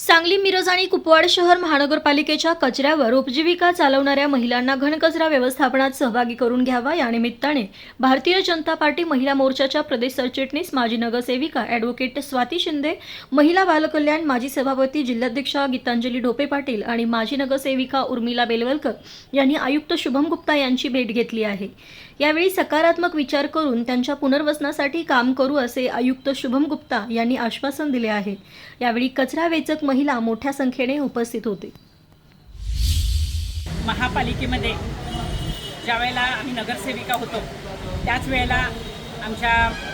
सांगली मिरज आणि कुपवाड शहर महानगरपालिकेच्या कचऱ्यावर उपजीविका चालवणाऱ्या महिलांना घनकचरा व्यवस्थापनात सहभागी करून घ्यावा. या निमित्ताने भारतीय जनता पार्टी महिला मोर्चाच्या प्रदेश सरचिटणीस माजी नगरसेविका ॲडव्होकेट स्वाती शिंदे महिला बालकल्याण माजी सभापती जिल्हाध्यक्षा गीतांजली ढोपे पाटील आणि माजी नगरसेविका उर्मिला बेलवलकर यांनी आयुक्त शुभम गुप्ता यांची भेट घेतली आहे. यावेळी सकारात्मक विचार करून त्यांच्या पुनर्वसनासाठी काम करू असे आयुक्त शुभम गुप्ता यांनी आश्वासन दिले आहे. यावेळी कचरा वेचक महिला मोठ्या संख्येने उपस्थित होते. महापालिकेमध्ये ज्या वेळेला आम्ही नगरसेविका होतो त्याच वेळेला आमच्या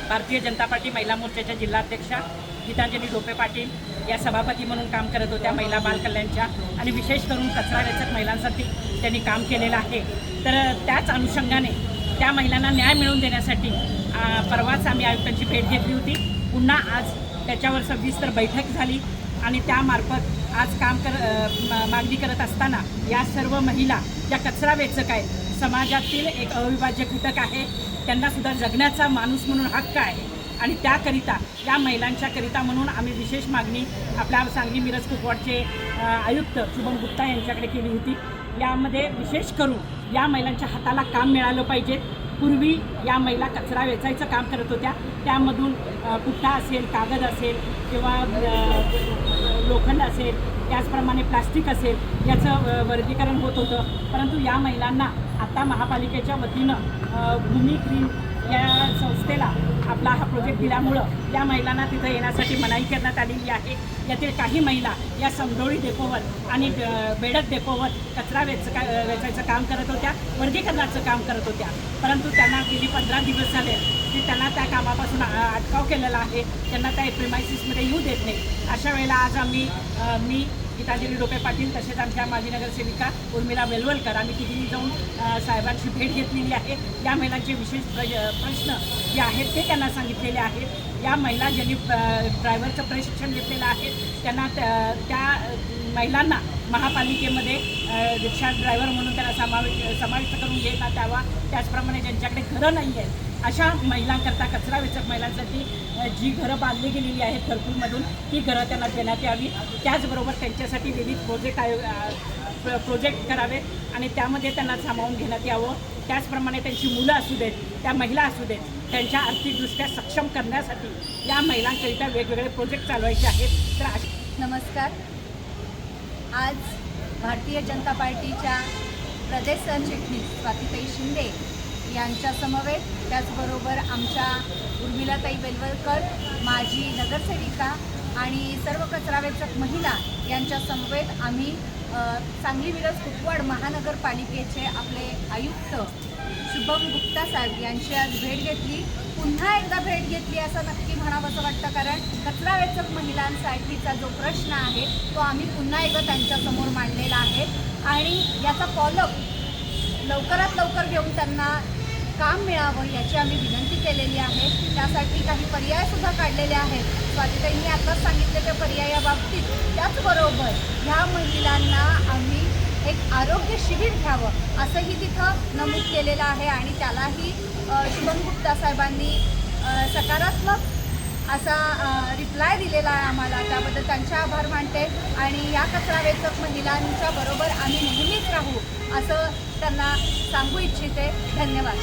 भारतीय जनता पार्टी महिला मोर्चाच्या जिल्हाध्यक्षा गीतांजली ढोपे पाटील या सभापती म्हणून काम करत होत्या महिला बालकल्याणच्या आणि विशेष करून कचरा वेचक महिलांसाठी त्यांनी काम केलेलं आहे. तर त्याच अनुषंगाने त्या महिलांना न्याय मिळवून देण्यासाठी परवाच आम्ही आयुक्तांची भेट घेतली होती. पुन्हा आज त्याच्यावर सविस्तर बैठक झाली आणि त्यामार्फत आज काम कर मागणी करत असताना या सर्व महिला ज्या कचरा वेचक आहेत समाजातील एक अविभाज्य घटक आहे त्यांनासुद्धा जगण्याचा माणूस म्हणून हक्क आहे. आणि त्याकरिता या महिलांच्याकरिता म्हणून आम्ही विशेष मागणी आपल्या सांगली मिरज कुपवाडचे आयुक्त शुभम गुप्ता यांच्याकडे केली होती. यामध्ये विशेष करून या महिलांच्या हाताला काम मिळालं पाहिजे. पूर्वी या महिला कचरा वेचायचं काम करत होत्या. त्यामधून अ, पुठ्ठा असेल कागद असेल किंवा लोखंड असेल त्याचप्रमाणे प्लास्टिक असेल याचं वर्गीकरण होत होतं. परंतु या महिलांना आता महापालिकेच्या वतीनं भूमी क्रीम या संस्थेला आपला हा प्रोजेक्ट दिल्यामुळं या महिलांना तिथं येण्यासाठी मनाई करण्यात आलेली आहे. यातील काही महिला या समडोळी डेपोवर आणि बेडक डेपोवर कचरा वेचका वेचायचं काम करत होत्या वर्गीकरणाचं काम करत होत्या. परंतु त्यांना गेली पंधरा दिवस झाले की त्यांना त्या कामापासून अटकाव केलेला आहे. त्यांना त्या प्रिमायसिसमध्ये येऊ देत नाही. अशा वेळेला आज आम्ही मी गीतांजली डोके पाटील तसेच आमच्या माजी नगरसेविका उर्मिला वेलवलकर आम्ही तिघी जाऊन साहेबांची भेट घेतलेली आहे. या महिलांचे विशेष प्र- प्रश्न जे आहेत ते त्यांना सांगितलेले आहेत. या महिला ज्यांनी ड्रायव्हरचं प्रशिक्षण घेतलेलं आहे त्यांना त्या त्या, महिलांना महापालिकेमध्ये रिक्षा ड्रायव्हर म्हणून त्यांना समावेश समाविष्ट करून घेता त्यावा त्याचप्रमाणे ज्यांच्याकडे घरं नाही आहेत अशा महिलांकरता कचरा वेचक महिलांसाठी जी घरं बांधली गेलेली आहेत घरकुलमधून ती घरं त्यांना देण्यात यावी. त्याचबरोबर त्यांच्यासाठी विविध प्रोजेक्ट आयो प्र- प्रोजेक्ट करावेत आणि त्यामध्ये त्यांना सामावून घेण्यात यावं. त्याचप्रमाणे त्यांची मुलं असू देत त्या महिला असू देत त्यांच्या आर्थिकदृष्ट्या सक्षम करण्यासाठी या महिलांकरिता वेगवेगळे प्रोजेक्ट चालवायचे आहेत. तर नमस्कार. आज भारतीय जनता पार्टीच्या प्रदेश सरचिटणीस स्वातीताई शिंदे यांच्या समवेत त्याचबरोबर आमच्या उर्मिलाताई बेलवलकर माजी नगरसेविका आणि सर्व कचरावेचक महिला यांच्या समवेत आम्ही सांगली विरस कुपवाड महानगरपालिकेचे आपले आयुक्त शुभम गुप्ता साहेब यांची आज भेट घेतली. पुन्हा एकदा भेट घेतली असं नक्की म्हणावं असं वाटतं कारण कचरा वेचक महिलांसाठीचा जो प्रश्न आहे तो आम्ही पुन्हा एकदा त्यांच्यासमोर मांडलेला आहे. आणि याचा फॉलोअप लवकरात लवकर घेऊन त्यांना काम मिळावं याची आम्ही विनंती केलेली आहे. त्यासाठी काही पर्यायसुद्धा काढलेले आहेत. स्वातीताईंनी आताच सांगितलेल्या पर्यायाबाबतीत त्याचबरोबर ह्या महिलांना आम्ही एक आरोग्य शिबिर घ्यावं असंही तिथं नमूद केलेलं आहे आणि त्यालाही शुभम गुप्ता साहेबांनी सकारात्मक असा रिप्लाय दिलेला आहे आम्हाला. त्याबद्दल त्यांचे आभार मानते आणि या कचरा वेचक महिलांच्या बरोबर आम्ही नेहमी राहू असं त्यांना सांगू इच्छिते. धन्यवाद.